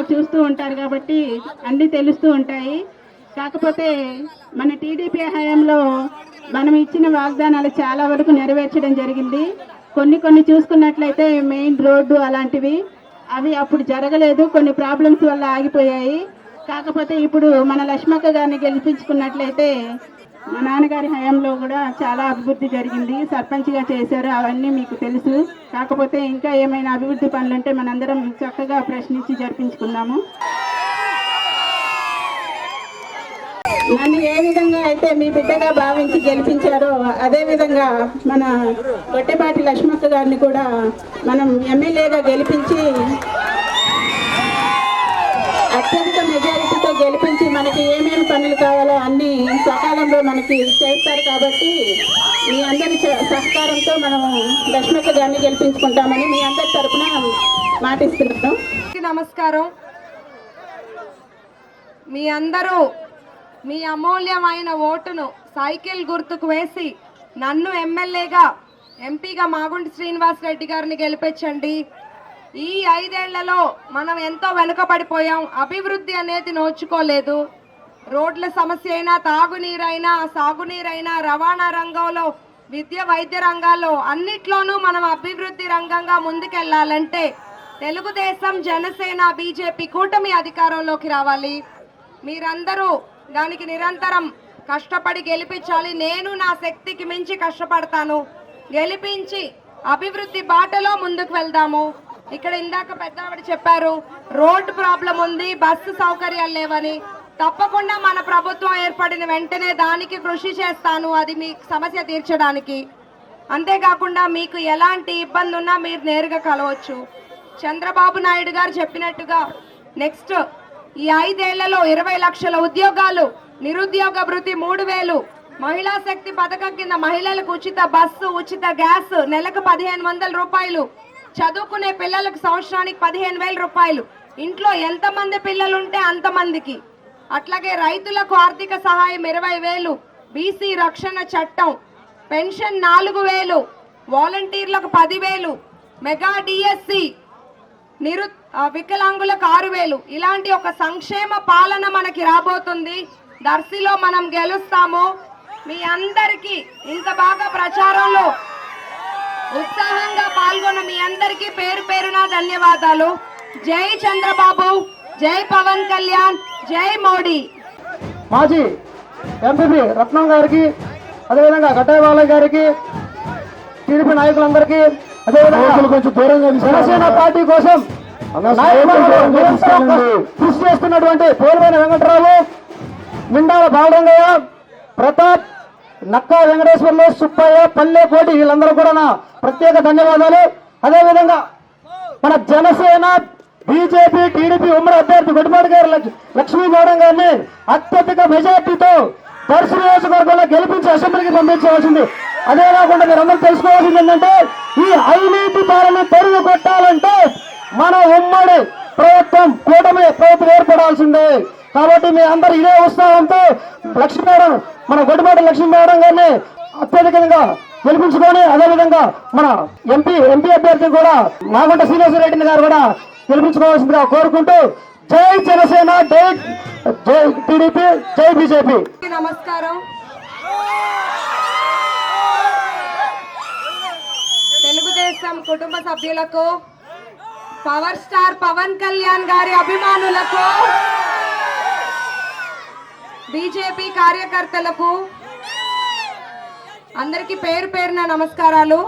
చూస్తూ ఉంటారు కాబట్టి అన్నీ తెలుస్తూ ఉంటాయి. కాకపోతే మన టీడీపీ హయాంలో మనం ఇచ్చిన వాగ్దానాలు చాలా వరకు నెరవేర్చడం జరిగింది. కొన్ని కొన్ని చూసుకున్నట్లయితే మెయిన్ రోడ్డు అలాంటివి అవి అప్పుడు జరగలేదు. కొన్ని ప్రాబ్లమ్స్ వల్ల ఆగిపోయాయి. కాకపోతే ఇప్పుడు మన లక్ష్మక్క గారిని గెలిపించుకున్నట్లయితే మా నాన్నగారి హయాంలో కూడా చాలా అభివృద్ధి జరిగింది. సర్పంచ్గా చేశారు. అవన్నీ మీకు తెలుసు. కాకపోతే ఇంకా ఏమైనా అభివృద్ధి పనులుంటే మనందరం చక్కగా ప్రశ్నించి జరిపించుకున్నాము నన్ను ఏ విధంగా అయితే మీ బిడ్డగా భావించి గెలిపించారో అదేవిధంగా మన గొట్టెపాటి లక్ష్మక్క గారిని కూడా మనం ఎమ్మెల్యేగా గెలిపించి అత్యధిక మెజారిటీతో గెలిపించి మనకి ఏమేమి పనులు కావాలో అన్ని సకాలంలో మనకి చేస్తారు కాబట్టి మీ అందరి సహకారంతో మనం లక్ష్మక్క గారిని గెలిపించుకుంటామని మీ అందరి తరఫున మాటిస్తున్నాను. నమస్కారం. మీ అందరూ మీ అమూల్యమైన ఓటును సైకిల్ గుర్తుకు వేసి నన్ను ఎమ్మెల్యేగా ఎంపీగా మాగుంటి శ్రీనివాస్ రెడ్డి గారిని గెలిపించండి. ఈ ఐదేళ్ళలో మనం ఎంతో వెనుకబడిపోయాం. అభివృద్ధి అనేది నోచుకోలేదు. రోడ్ల సమస్య అయినా తాగునీరైనా సాగునీరైనా రవాణా రంగంలో విద్య వైద్య రంగాల్లో అన్నిట్లోనూ మనం అభివృద్ధి రంగంగా ముందుకెళ్ళాలంటే తెలుగుదేశం జనసేన బీజేపీ కూటమి అధికారంలోకి రావాలి. మీరందరూ దానికి నిరంతరం కష్టపడి గెలిపించాలి. నేను నా శక్తికి మించి కష్టపడతాను. గెలిపించి అభివృద్ధి బాటలో ముందుకు వెళ్దాము. ఇక్కడ ఇందాక పెద్ద ఆవిడ చెప్పారు రోడ్ ప్రాబ్లం ఉంది బస్సు సౌకర్యాలు లేవని. తప్పకుండా మన ప్రభుత్వం ఏర్పడిన వెంటనే దానికి కృషి చేస్తాను అది మీ సమస్య తీర్చడానికి. అంతేకాకుండా మీకు ఎలాంటి ఇబ్బంది ఉన్నా మీరు నేరుగా కలవచ్చు. చంద్రబాబు నాయుడు గారు చెప్పినట్టుగా నెక్స్ట్ ఈ ఐదేళ్ళలో ఇరవై లక్షల ఉద్యోగాలు నిరుద్యోగ భృతి మూడు వేలు మహిళా శక్తి పథకం కింద మహిళలకు ఉచిత బస్సు ఉచిత గ్యాస్ నెలకు పదిహేను వందల రూపాయలు చదువుకునే పిల్లలకు సంవత్సరానికి పదిహేను వేల రూపాయలు. ఇంట్లో ఎంతమంది పిల్లలు ఉంటే అంతమందికి. అట్లాగే రైతులకు ఆర్థిక సహాయం ఇరవై వేలు బీసీ రక్షణ చట్టం పెన్షన్ నాలుగు వేలు వాలంటీర్లకు పదివేలు మెగా డిఎస్సి నిరు వికలాంగులకు ఆరు వేలు. ఇలాంటి ఒక సంక్షేమ పాలన మనకి రాబోతుంది. దర్శిలో మనం గెలుస్తాము. మీ అందరికీ ఇంత బాగా ప్రచారంలో ఉత్సాహంగా పాల్గొన్న మీ అందరికీ పేరు పేరున ధన్యవాదాలు. జై చంద్రబాబు జై పవన్ కళ్యాణ్ జై మోడీ. మాజీ ఎంపీ రత్నం గారికి అదేవిధంగా బాలయ్య గారికి టీడీపీ నాయకులందరికీ అదేవిధంగా కొంచెం దూరంగా జనసేన పార్టీ కోసం కృషి చేస్తున్నటువంటి పోలిపోయిన వెంకటరావు మిండాల బాలరంగయ్య ప్రతాప్ నక్కా వెంకటేశ్వర్లు సుబ్బయ్య పల్లెకోటి వీళ్ళందరూ కూడా నా ప్రత్యేక ధన్యవాదాలు. అదేవిధంగా మన జనసేన బీజేపీ టీడీపీ ఉమ్మడి అభ్యర్థి గుడిమాడి గారు లక్ష్మీ మేడం గారిని అత్యధిక మెజార్టీతో దర్శ నియోజకవర్గంలో గెలిపించి అసెంబ్లీకి పంపించవలసింది. అదే కాకుండా మీరు తెలుసుకోవాల్సింది ఏంటంటే ఈ అవినీతి పాలన పెరుగు కొట్టాలంటే మన ఉమ్మడి ప్రభుత్వం కూటమి ప్రభుత్వం ఏర్పడాల్సిందే. కాబట్టి మీ అందరు ఇదే ఉత్సాహంతో లక్ష్మీ మన గొడ్డిపాటి లక్ష్మీనారాయణ గారిని అత్యధికంగా గెలిపించుకొని అదేవిధంగా మన ఎంపీ ఎంపీ అభ్యర్థి కూడా నాగొండ శ్రీనివాస రెడ్డి గారు కూడా గెలిపించుకోవాల్సిందిగా కోరుకుంటూ జై జనసేన జై జై టీడీపీ జై బీజేపీ. నమస్కారం. తెలుగుదేశం కుటుంబ సభ్యులకు పవర్ స్టార్ పవన్ కళ్యాణ్ గారి అభిమానులకు బీజేపీ కార్యకర్తలకు అందరికీ పేరు పేరున నమస్కారాలు.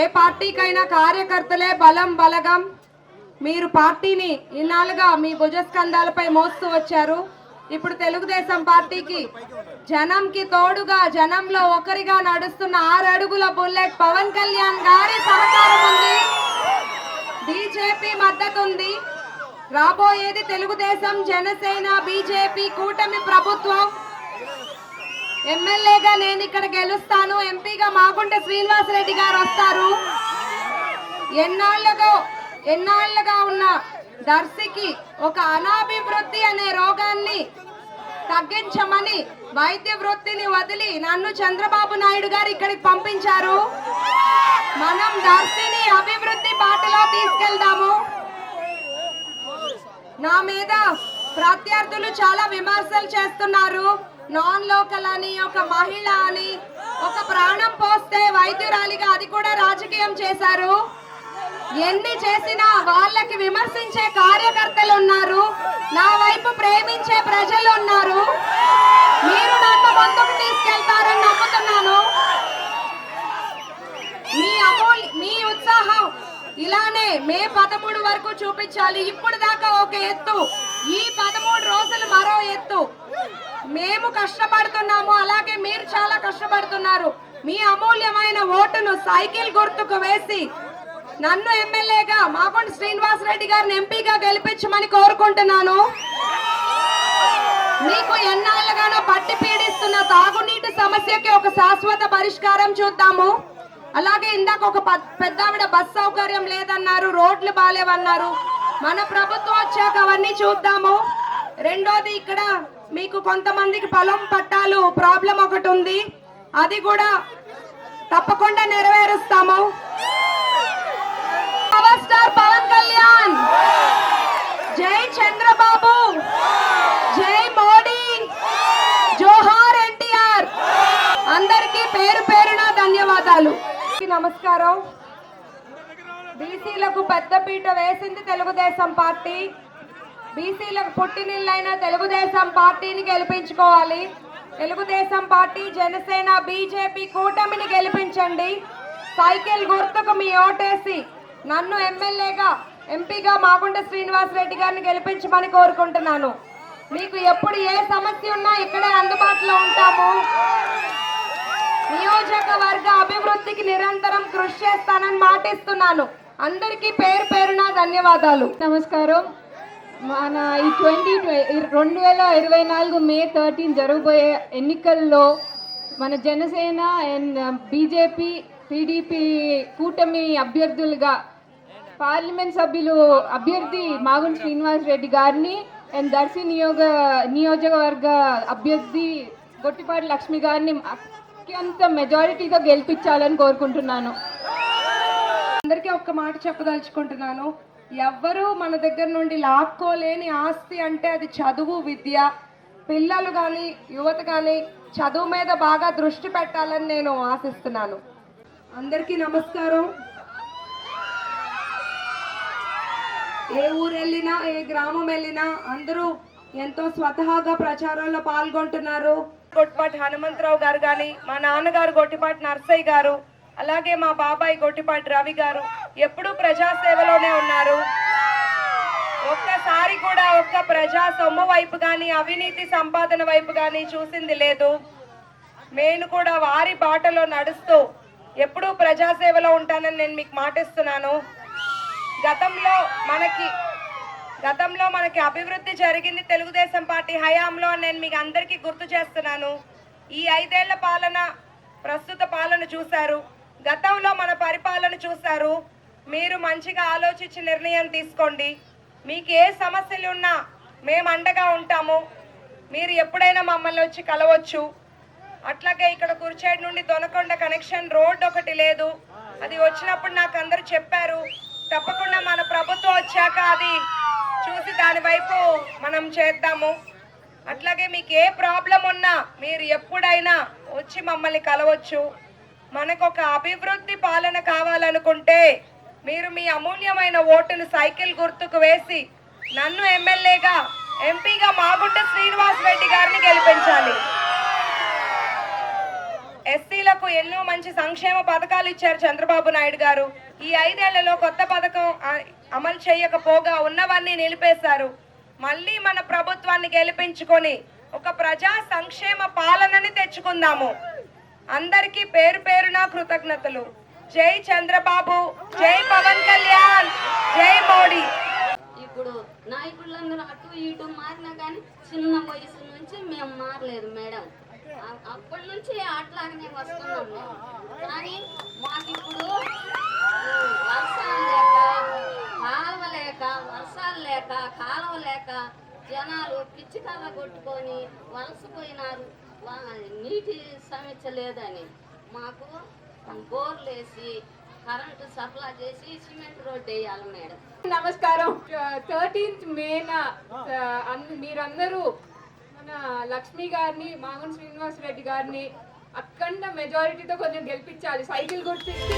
ఏ పార్టీకైనా కార్యకర్తలే బలం బలగం. మీరు పార్టీని ఇన్నాళ్ళుగా మీ భుజస్కంధాలపై మోస్తూ వచ్చారు. ఇప్పుడు తెలుగుదేశం పార్టీకి జనంకి తోడుగా జనంలో ఒకరిగా నడుస్తున్న ఆరు అడుగుల బుల్లెట్ పవన్ కళ్యాణ్ గారి సహకారం ఉంది. బీజేపీ మద్దతు ఉంది. రాబోయేది తెలుగుదేశం జనసేన బీజేపీ కూటమి ప్రభుత్వం. ఎమ్మెల్యేగా నేను ఇక్కడ గెలుస్తాను ఎంపీగా మాగుంట శ్రీనివాసరెడ్డి గారు వస్తారు. ఎన్నాళ్ళుగా ఎన్నాళ్ళుగా ఉన్న దర్శికి ఒక అనాభివృద్ధి అనే రోగాన్ని తగ్గించమని వైద్య వృత్తిని వదిలి నన్ను చంద్రబాబు నాయుడు గారు ఇక్కడికి పంపించారు. మనం దర్శిని అభివృద్ధి బాటలో తీసుకెళ్దాము. నా మీద ప్రత్యర్థులు చాలా విమర్శలు చేస్తున్నారు. నాన్ లోకల్ అని ఒక మహిళ అని ఒక ప్రాణం పోస్తే వైద్యురాలిగా అది కూడా రాజకీయం చేశారు. ఎన్ని చేసినా వాళ్ళకి విమర్శించే కార్యకర్తలు ఉన్నారు. నా వైపు ప్రేమించే ప్రజలు ఉన్నారు. మీరు నన్ను ముందుకు తీసుకెళ్తారని నమ్ముతున్నాను. మీ అమూల్ మీ ఉత్సాహం ఇలానే మే పదమూడు వరకు చూపించాలి. ఇప్పుడు దాకా ఒక ఎత్తు. ఈ పదమూడు రోజులు మరో ఎత్తు. మేము కష్టపడుతున్నాము. అలాగే మీరు చాలా కష్టపడుతున్నారు. మీ అమూల్యమైన ఓటును సైకిల్ గుర్తుకు వేసి నన్ను ఎమ్మెల్యేగా మాకొండ శ్రీనివాస్ రెడ్డి గారిని ఎంపీగా గెలిపించమని కోరుకుంటున్నాను. మీకు ఎన్నాళ్ళుగానో పట్టి పీడిస్తున్న తాగునీటి సమస్యకి ఒక శాశ్వత పరిష్కారం చూద్దాము. అలాగే ఇందాక ఒక ప- పెద్దావిడ బస్ సౌకర్యం లేదన్నారు రోడ్లు బాగాలేవన్నారు మన ప్రభుత్వం వచ్చాక అవన్నీ చూద్దాము. రెండోది ఇక్కడ మీకు కొంతమందికి పొలం పట్టాలు ప్రాబ్లం ఒకటి ఉంది. అది కూడా తప్పకుండా నెరవేరుస్తాము. Power star Pawan Kalyan. జై చంద్రబాబు. జై మోడీ. జోహార్ ఎన్టీఆర్. అందరికీ పేరు పేరున ధన్యవాదాలు. నమస్కారం. బీసీలకు పెద్దపీట వేసింది తెలుగుదేశం పార్టీ. బీసీలకు పుట్టినిల్లైన తెలుగుదేశం పార్టీని గెలిపించుకోవాలి. తెలుగుదేశం పార్టీ జనసేన బీజేపీ కూటమిని గెలిపించండి. సైకిల్ గుర్తుకు మీ ఓటేసి నన్ను ఎమ్మెల్యేగా ఎంపీగా మాగుంట శ్రీనివాస్ రెడ్డి గారిని గెలిపించమని కోరుకుంటున్నాను. మీకు ఎప్పుడు ఏ సమస్య ఉన్నా ఇక్కడే అందుబాటులో ఉంటాము. నియోజకవర్గ అభివృద్ధికి నిరంతరం కృషి చేస్తానని మాటిస్తున్నాను. అందరికీ పేరు పేరున ధన్యవాదాలు. నమస్కారం. మన ఈ ట్వంటీ రెండు వేల ఇరవై నాలుగు మే థర్టీన్ జరగబోయే ఎన్నికల్లో మన జనసేన అండ్ బీజేపీ టీడీపీ కూటమి అభ్యర్థులుగా పార్లమెంట్ సభ్యులు అభ్యర్థి మాగుంటి శ్రీనివాస్ రెడ్డి గారిని అండ్ దర్శి నియోగ నియోజకవర్గ అభ్యర్థి గొట్టిపాటి లక్ష్మి గారిని అత్యంత మెజారిటీతో గెలిపించాలని కోరుకుంటున్నాను. అందరికీ ఒక్క మాట చెప్పదలుచుకుంటున్నాను. ఎవ్వరూ మన దగ్గర నుండి లాక్కోలేని ఆస్తి అంటే అది చదువు విద్య. పిల్లలు కానీ యువత కానీ చదువు మీద బాగా దృష్టి పెట్టాలని నేను ఆశిస్తున్నాను. అందరికీ నమస్కారం. ఏ ఊరు వెళ్ళినా ఏ గ్రామం వెళ్ళినా అందరూ ఎంతో స్వతహాగా ప్రచారంలో పాల్గొంటున్నారు. గొట్టిపాటి హనుమంతరావు గారు కానీ మా నాన్నగారు గొట్టిపాటి నర్సయ్య గారు అలాగే మా బాబాయ్ గొట్టిపాటి రవి గారు ఎప్పుడూ ప్రజాసేవలోనే ఉన్నారు. ఒక్కసారి కూడా ఒక్క ప్రజా సొమ్ము వైపు కానీ అవినీతి సంపాదన వైపు కానీ చూసింది లేదు. నేను కూడా వారి బాటలో నడుస్తూ ఎప్పుడూ ప్రజాసేవలో ఉంటానని నేను మీకు మాటిస్తున్నాను. గతంలో మనకి గతంలో మనకి అభివృద్ధి జరిగింది తెలుగుదేశం పార్టీ హయాంలో నేను మీకు అందరికీ గుర్తు చేస్తున్నాను. ఈ ఐదేళ్ళ పాలన ప్రస్తుత పాలన చూశారు. గతంలో మన పరిపాలన చూశారు. మీరు మంచిగా ఆలోచించి నిర్ణయం తీసుకోండి. మీకు ఏ సమస్యలు ఉన్నా మేము అండగా ఉంటాము. మీరు ఎప్పుడైనా మమ్మల్ని వచ్చి కలవచ్చు. అట్లాగే ఇక్కడ కుర్చేడు నుండి దొనకొండ కనెక్షన్ రోడ్ ఒకటి లేదు. అది వచ్చినప్పుడు నాకు అందరూ చెప్పారు తప్పకుండా మన ప్రభుత్వం వచ్చాక అది చూసి దాని వైపు మనం చేద్దాము. అట్లాగే మీకు ఏ ప్రాబ్లం ఉన్నా మీరు ఎప్పుడైనా వచ్చి మమ్మల్ని కలవచ్చు. మనకు ఒక అభివృద్ధి పాలన కావాలనుకుంటే మీరు మీ అమూల్యమైన ఓటును సైకిల్ గుర్తుకు వేసి నన్ను ఎమ్మెల్యేగా ఎంపీగా మాగుంట శ్రీనివాస్ రెడ్డి గారిని గెలిపించాలి. ఎస్సీలకు ఎన్నో మంచి సంక్షేమ పథకాలు ఇచ్చారు చంద్రబాబు నాయుడు గారు. ఈ ఐదేళ్ళలో కొత్త పథకం అమలు చేయకపోగా ఉన్నవన్నీ నిలిపేశారు. మళ్ళీ మన ప్రభుత్వాన్ని గెలిపించుకొని ఒక ప్రజా సంక్షేమ పాలనని తెచ్చుకుందాము. అందరికీ పేరు పేరున కృతజ్ఞతలు. జై చంద్రబాబు జై పవన్ కళ్యాణ్ జై మోడీ. ఇప్పుడు నాయకులందరూ అటు ఇటు మారినా కానీ చిన్న వయసు నుంచి మేము మారలేదు మేడం. అప్పటి నుంచి అట్లాగనే వస్తున్నాము కానీ జనాలు పిచ్చి కొట్టుకొని వలసపోయినారు. వా- నీటి సమస్య లేదని మాకు బోర్లు వేసి కరెంటు సప్లై చేసి సిమెంట్ రోడ్ వేయాలి మేడం. నమస్కారం. థర్టీన్త్ మేన మీరందరూ మన లక్ష్మి గారిని మాగుంట శ్రీనివాస్ రెడ్డి గారిని అఖండ మెజారిటీతో కొంచెం గెలిపించాలి. సైకిల్ గుర్తించి